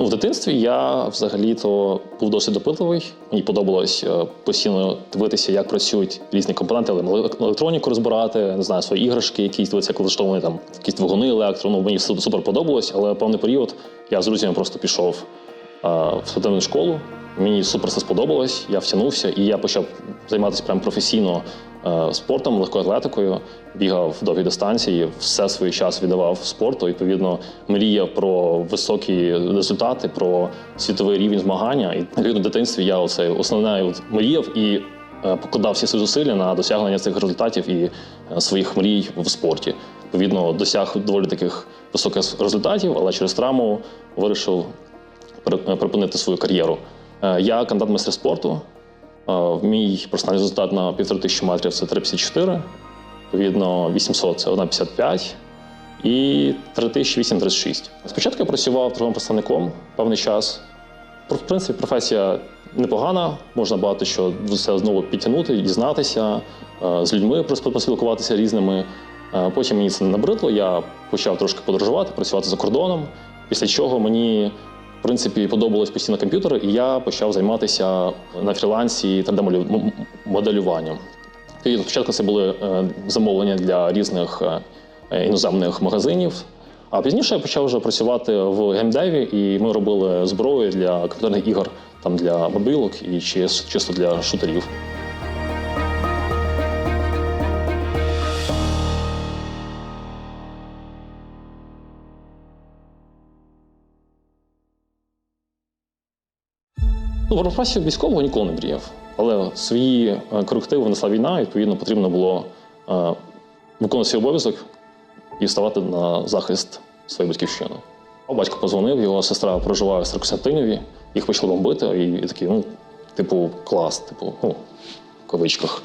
Ну, в дитинстві я взагалі-то був досить допитливий. Мені подобалось е, постійно дивитися, як працюють різні компоненти, але електроніку розбирати, не знаю, свої іграшки, якісь дивитися, влаштовані там якісь двигуни електро. Ну, мені супер подобалось, але певний період я з друзями просто пішов е, в студентну школу. Мені супер все сподобалось, я втягнувся і я почав займатися прям професійно е, спортом, легкою атлетикою, бігав довгі дистанції, все свій час віддавав спорту. Відповідно, мріяв про високі результати, про світовий рівень змагання. І відповідно, в дитинстві я оце основне мріяв і е, покладав всі свої зусилля на досягнення цих результатів і е, своїх мрій в спорті. Відповідно, досяг доволі таких високих результатів, але через травму вирішив припинити свою кар'єру. Е, Я кандидат майстер спорту. Е, Мій персональний результат на півтори тисячі метрів це 3,54. Відповідно, 800 це 1,55 і 3008-36. Спочатку я працював торговим представником певний час. В принципі, професія непогана, можна багато що все знову підтягнути, дізнатися, е, з людьми поспілкуватися різними. Потім мені це не набридло, я почав трошки подорожувати, працювати за кордоном. Після чого мені, принципі, подобалось постійно комп'ютер, і я почав займатися на фрілансі 3D-моделюванням. І спочатку це були е, замовлення для різних е, іноземних магазинів. А пізніше я почав вже працювати в геймдеві, і ми робили зброю для комп'ютерних ігор, там для мобілок і чи- чисто для шутерів. Ну, про професію військового ніколи не мріяв. Але свої е, корективи внесла війна, і відповідно потрібно було е, виконувати свій обов'язок і вставати на захист своєї батьківщини. А Батько позвонив, його сестра проживає в Старокостянтинові, їх почали бомбити, і, такий, ну, типу, клас, типу, ну, в кавичках.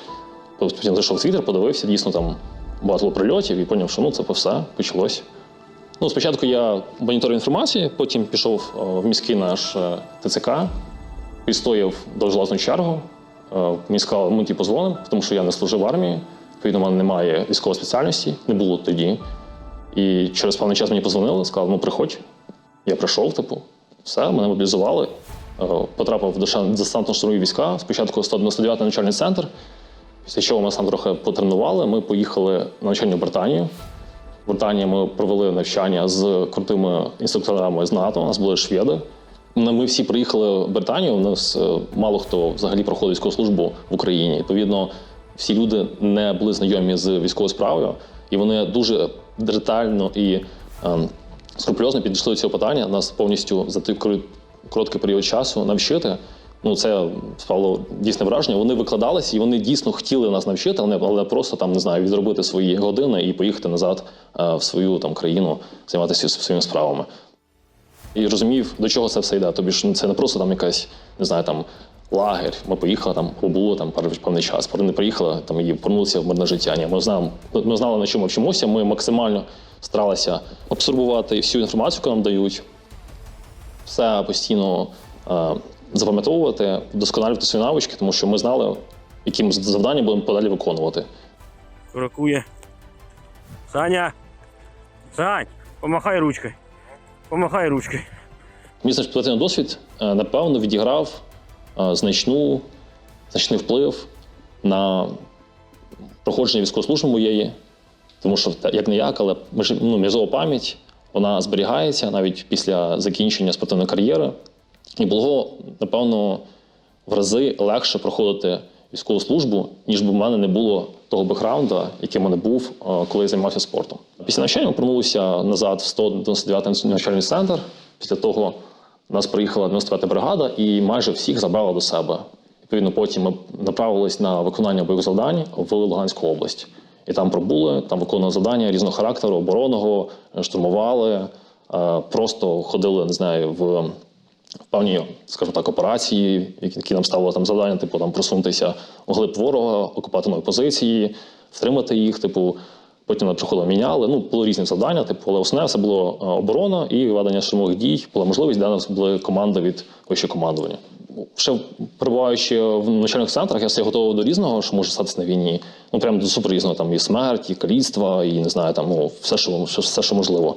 Тобто Потім зайшов в твіттер, подивився, дійсно там багато було прильотів і зрозумів, що ну це все почалось. Ну, спочатку я моніторив інформацію, потім пішов е, в міський наш ТЦК, відстояв довжелезну чергу. Е, Мені сказали, ми ті позвонимо, тому що я не служив в армії. Відповідно, в мене немає військової спеціальності, не було тоді. І через певний час мені позвонили, сказали, ну приходь. Я прийшов, типу, все, мене мобілізували. Е, Потрапив в десантно-штурмові війська. Спочатку 199 навчальний центр. Після чого ми там трохи потренували. Ми поїхали на навчання Британію. В Британії ми провели навчання з крутими інструкторами з НАТО. У нас були шведи. Ми всі приїхали в Британію. У нас е, мало хто взагалі проходить військову службу в Україні. Відповідно, всі люди не були знайомі з військовою справою, і вони дуже детально і ем, скрупульозно підійшли до цього питання. Нас повністю за той кор- короткий період часу навчити. Ну, це справило дійсне враження. Вони викладалися і вони дійсно хотіли нас навчити, але просто там не знаю, відробити свої години і поїхати назад е, в свою там країну, займатися своїми справами. І розумів, до чого це все йде. Тобі ж це не просто там якась, не знаю, там лагерь. Ми поїхали там, побули там певний час. Не приїхали там і повернулися в мирне життя. Ні, ми знаємо, ми знали на чому вчимося. Ми максимально старалися абсорбувати всю інформацію, яку нам дають, все постійно е, запам'ятовувати, вдосконалювати свої навички, тому що ми знали, які ми завдання будемо подалі виконувати. Ракує. Саня! Сань! Помахай ручкою. Помахай ручкою. Мій спортивний досвід, е, напевно, відіграв е, значну, значний вплив на проходження військової служби моєї. Тому що як не як, але ну, м'язова пам'ять вона зберігається навіть після закінчення спортивної кар'єри. І було, напевно, в рази легше проходити військову службу, ніж би в мене не було того бекграунду, в мене був, е, коли я займався спортом. Після навчання ми повернулися назад в 199 навчальний центр. Після того нас приїхала 95-та бригада і майже всіх забрала до себе. Відповідно, потім ми направились на виконання бойових завдань в Луганську область. І там пробули, там виконували завдання різного характеру, оборонного, штурмували, е, просто ходили, не знаю, в певні, скажімо так, операції, які нам ставили там завдання, типу там просунутися у глиб ворога, окупати нові позиції, втримати їх, типу. Потім приходили, міняли. Ну, були різні завдання, типу, але основне це було е, оборона і ведення штурмових дій. Була можливість, де нас були команди від вищого командування. Ще перебуваючи в навчальних центрах, я все готовий до різного, що може статися на війні. Ну прям до супер різного, там і смерть, і каліцтва, і не знаю, там ну все, що все, все, що можливо.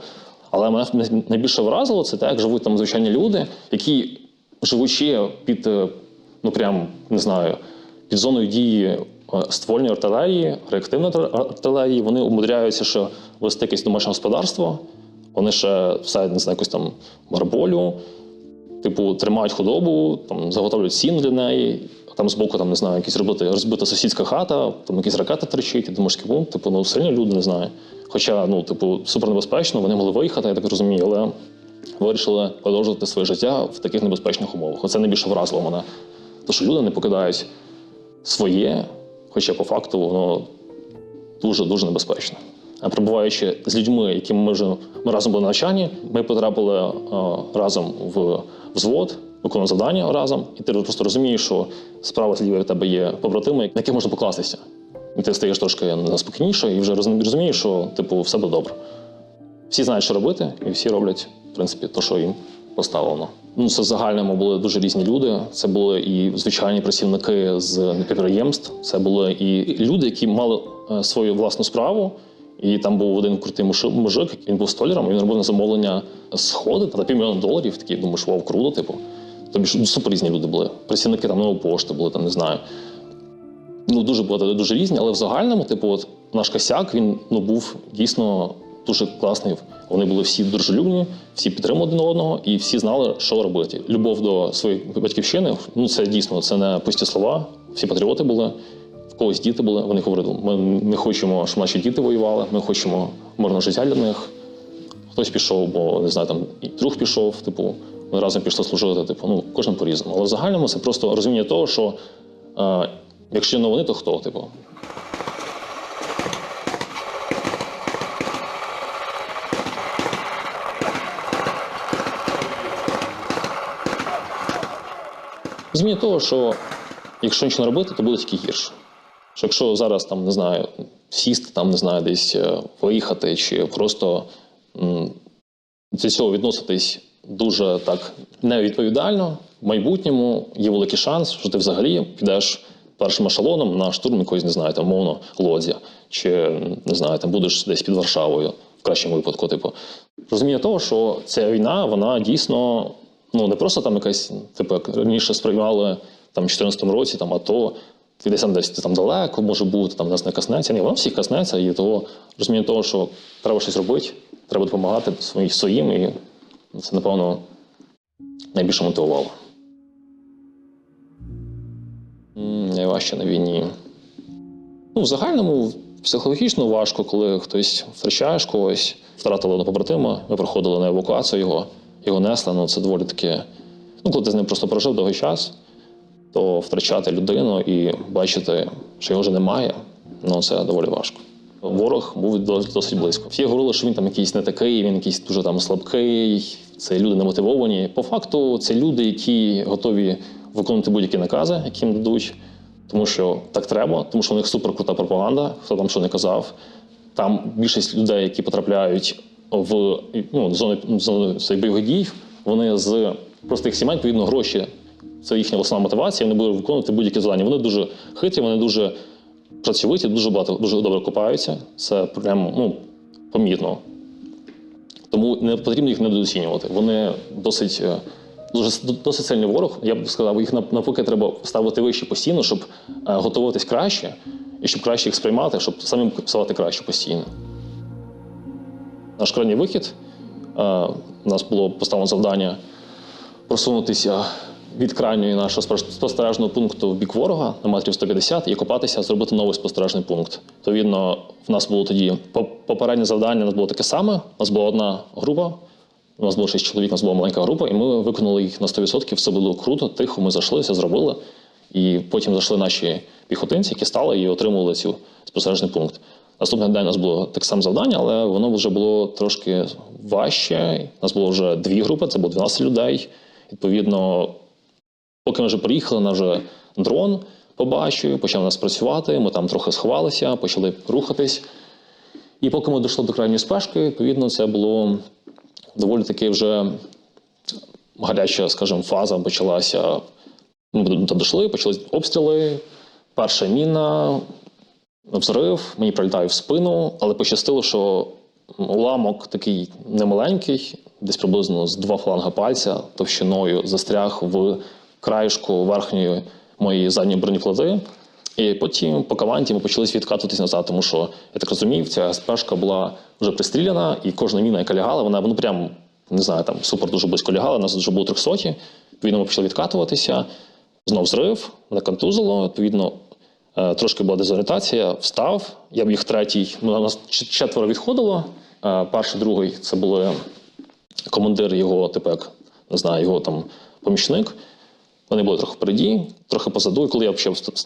Але мене найбільше вразило це те, як живуть там звичайні люди, які живучи під е, ну прям не знаю, під зоною дії ствольної артилерії, реактивної артилерії, вони умудряються ще вести якесь домашнє господарство. Вони ще все не знаю, якусь там марболю, типу, тримають худобу, там заготовлюють сіно для неї. Там збоку, там не знаю, якісь робити розбита сусідська хата, там якісь ракети тричить, і думаєш, «Ку, типу, ну сильні люди не знаю. Хоча, ну, типу, супер небезпечно, вони могли виїхати, я так розумію, але вирішили продовжувати своє життя в таких небезпечних умовах. Оце найбільше вразило мене. Тому що люди не покидають своє, хоча по факту воно дуже дуже небезпечно. А перебуваючи з людьми, якими ми вже ми разом були на навчанні, ми потрапили е, разом в взвод, виконували завдання разом, і ти просто розумієш, що справа зліва від тебе є побратими, на яких можна покластися. І ти стаєш трошки спокійніше і вже розумієш, що типу все буде добре. Всі знають, що робити, і всі роблять, в принципі, те, що їм поставлено. Ну, це в загальному були дуже різні люди. Це були і звичайні працівники з підприємств, це були і люди, які мали е, свою власну справу. І там був один крутий мужик, він був столяром, він робив на замовлення сходи на півмільйона доларів. Такий думаєш, вау, круто, типу. Тобі ж супер різні люди були. Працівники там нової пошти були, там не знаю. Ну, дуже багато дуже різні, але в загальному, типу, от наш косяк, він ну, був дійсно дуже класний. Вони були всі дружелюбні, всі підтримували один одного і всі знали, що робити. Любов до своєї батьківщини, ну це дійсно це не пусті слова. Всі патріоти були, в когось діти були. Вони говорили, ми не хочемо, щоб наші діти воювали, ми хочемо мирного життя для них. Хтось пішов, бо не знаю, там і друг пішов, типу, ми разом пішли служити. Типу, ну кожен по-різному. Але в загальному це просто розуміння того, що е, якщо не вони, то хто? Типу, Розуміння того, що якщо нічого не робити, то буде тільки гірше. Що якщо зараз там не знаю, сісти, там не знаю, десь е, виїхати, чи просто до цього відноситись дуже так невідповідально, в майбутньому є великий шанс, що ти взагалі підеш першим ешелоном на штурм якоїсь, не знаю, там, мовно, лодзя, чи не знаю, там будеш десь під Варшавою, в кращому випадку, типу. Розуміння того, що ця війна, вона дійсно ну не просто там якась, типу, як раніше сприймали там в 2014 році, там АТО, ти десь там десь там далеко може бути, там нас не коснеться. Ні, воно всіх коснеться, і того розуміння того, що треба щось робити, треба допомагати своїм своїм, і це, напевно, найбільше мотивувало. Найважче на війні. Ну, в загальному психологічно важко, коли хтось втрачаєш когось, втратили одного побратима, ми проходили на евакуацію його, його несли. Ну, це доволі таке. Ну, коли ти з ним просто прожив довгий час, то втрачати людину і бачити, що його вже немає, ну це доволі важко. Ворог був досить близько. Всі говорили, що він там якийсь не такий, він якийсь дуже там слабкий. Це люди немотивовані. По факту, це люди, які готові виконувати будь-які накази, які їм дадуть, тому що так треба, тому що у них суперкрута пропаганда, хто там що не казав. Там більшість людей, які потрапляють в ну, зони, зони бойових дій, вони з простих сімей, відповідно, гроші. Це їхня основна мотивація, вони будуть виконувати будь-які завдання. Вони дуже хитрі, вони дуже працьовиті, дуже багато, дуже добре копаються. Це прямо ну, помітно. Тому не потрібно їх недооцінювати. Вони досить, е, дуже досить сильний ворог. Я б сказав, їх навпаки треба ставити вище постійно, щоб е, готуватись краще і щоб краще їх сприймати, щоб самим ставати краще постійно. Наш крайній вихід. е, У нас було поставлено завдання просунутися від крайньої нашого спостережного пункту в бік ворога на метрів 150 і копатися, зробити новий спостережний пункт. Відповідно, в нас було тоді попереднє завдання. У нас було таке саме. У нас була одна група. У нас було шість чоловік, у нас була маленька група, і ми виконали їх на 100%. Все було круто, тихо. Ми зайшли, все зробили. І потім зайшли наші піхотинці, які стали і отримували цю спостережний пункт. Наступний день у нас було так само завдання, але воно вже було трошки важче. У нас було вже дві групи, це було 12 людей. Відповідно, поки ми вже приїхали, наш вже дрон побачив, почав нас працювати. Ми там трохи сховалися, почали рухатись. І поки ми дійшли до крайньої спешки, відповідно, це було доволі таки вже гаряча, скажімо, фаза почалася. Ми дійшли, почались обстріли. Перша міна, взрив, мені прилітає в спину, але пощастило, що уламок такий немаленький, десь приблизно з два фланга пальця товщиною застряг в краєшку верхньої моєї задньої бронеплати. І потім по команді ми почали відкатуватись назад, тому що я так розумів, ця спешка була вже пристріляна, і кожна міна, яка лягала, вона ну прям не знаю, там супер дуже близько лягала. Нас вже було 300. Відповідно, ми почали відкатуватися. Знов зрив, мене контузило. Відповідно, трошки була дезорієнтація. Встав. Я біг третій. Ну, у нас четверо відходило. Е, Перший, другий це були командир його, типу, не знаю, його там помічник. Вони були трохи впереді, трохи позаду. І коли я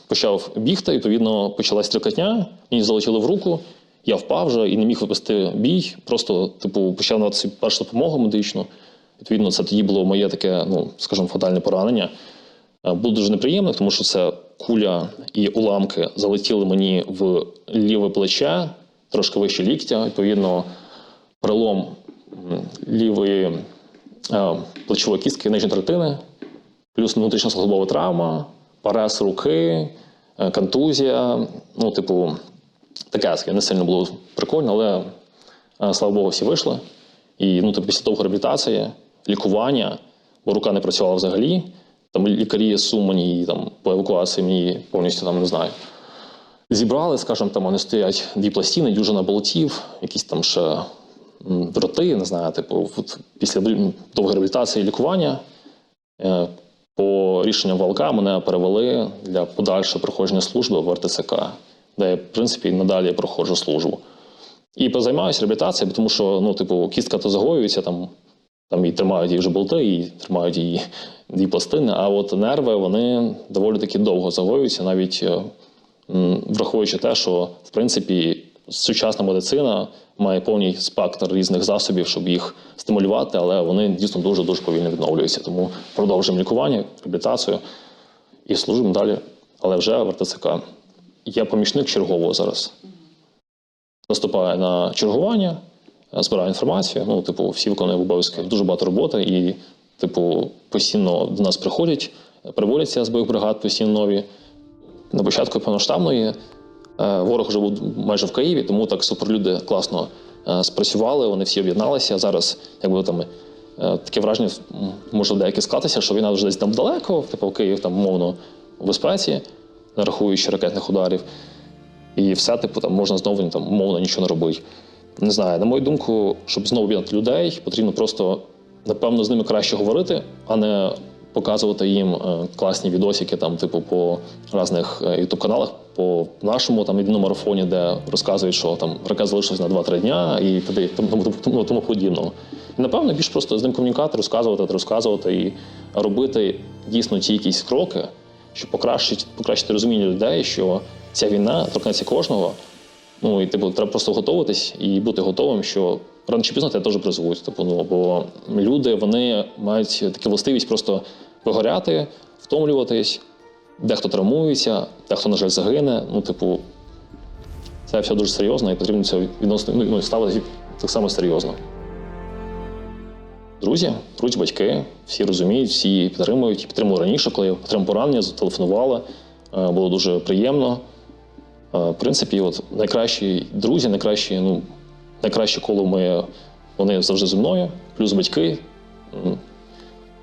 почав, бігти, відповідно, почалась стрілкатня, мені залетіло в руку. Я впав вже і не міг випустити бій. Просто, типу, почав надати першу допомогу медичну. Відповідно, це тоді було моє таке, ну, скажімо, фатальне поранення. Е, Було дуже неприємно, тому що це куля і уламки залетіли мені в ліве плече, трошки вище ліктя. Відповідно, перелом лівої е, плечової кістки нижньої третини, плюс внутрішня службова травма, парез руки, е, контузія. Ну, типу, таке не сильно було прикольно, але слава Богу, всі вийшли. І ну, тобто, після довгої реабілітації, лікування, бо рука не працювала взагалі. Там лікарі з Сумані і там по евакуації мені повністю там не знаю. Зібрали, скажімо, там вони стоять дві пластини, дюжина болтів, якісь там ще дроти, не знаю, типу, от після довгої реабілітації і лікування е, по рішенню ВЛК мене перевели для подальшого проходження служби в РТЦК, де я, в принципі, надалі проходжу службу. І позаймаюся реабілітацією, тому що ну, типу, кістка то загоюється, там, там і тримають її вже болти, і тримають її дві пластини. А от нерви вони доволі таки довго загоюються, навіть е, враховуючи те, що в принципі сучасна медицина має повний спектр різних засобів, щоб їх стимулювати, але вони дійсно дуже дуже повільно відновлюються. Тому продовжуємо лікування, реабілітацію і служимо далі, але вже в РТЦК. Я помічник чергового зараз наступає на чергування, збирає інформацію. Ну, типу, всі виконують обов'язки. Дуже багато роботи, і, типу, постійно до нас приходять, приводяться з бойових бригад постійно. На початку повноштабної е, ворог вже був майже в Києві, тому так суперлюди класно е, спрацювали, вони всі об'єдналися. Зараз, якби там. е, Таке враження може в деякі склатися, що війна вже десь там далеко, типу Київ там умовно у безпеці, не рахуючи ракетних ударів. І все, типу, там можна знову там умовно нічого не робити. Не знаю, на мою думку, щоб знову об'єднати людей, потрібно просто напевно з ними краще говорити, а не показувати їм е, класні відосики, там, типу, по різних ютуб каналах, по нашому там єдиному марафоні, де розказують, що там ракет залишилось на 2-3 дня і тому, тому, тому, тому подібного. І напевно більш просто з ним комунікати, розказувати, розказувати і робити дійсно ті якісь кроки, щоб покращити, покращити розуміння людей, що ця війна торкнеться кожного. Ну і типу, треба просто готуватись і бути готовим, що рано чи пізно тебе теж призовуть. Типу, ну бо люди вони мають таку властивість просто вигоряти, втомлюватись, дехто травмується, дехто, на жаль, загине. Ну, типу, це все дуже серйозно і потрібно це відносно ну, ставити так само серйозно. Друзі, друзі, батьки, всі розуміють, всі підтримують. Підтримували раніше, коли я отримав поранення, зателефонували. Е, Було дуже приємно. Е, В принципі, от найкращі друзі, найкращі, ну, найкраще коло моє, вони завжди зі мною, плюс батьки.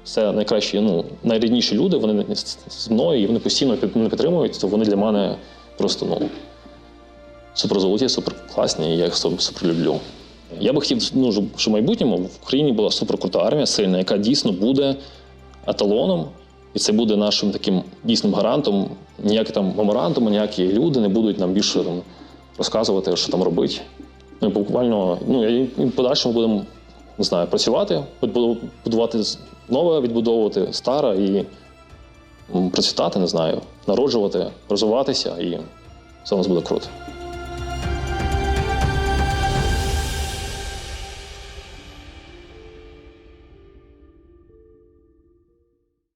Це найкращі, ну, найрідніші люди, вони з мною і вони постійно мене підтримують, то вони для мене просто ну, суперзолоті, суперкласні, і я їх су- супер люблю. Я би хотів, ну, щоб в майбутньому в Україні була суперкрута армія сильна, яка дійсно буде еталоном, і це буде нашим таким дійсним гарантом. Ніякі там меморандуми, ніякі люди не будуть нам більше там, розказувати, що там робити. Ну, буквально, ну і в подальшому будемо не знаю, працювати, буду- будувати нове, відбудовувати старе і м, процвітати, не знаю, народжувати, розвиватися, і все у нас буде круто.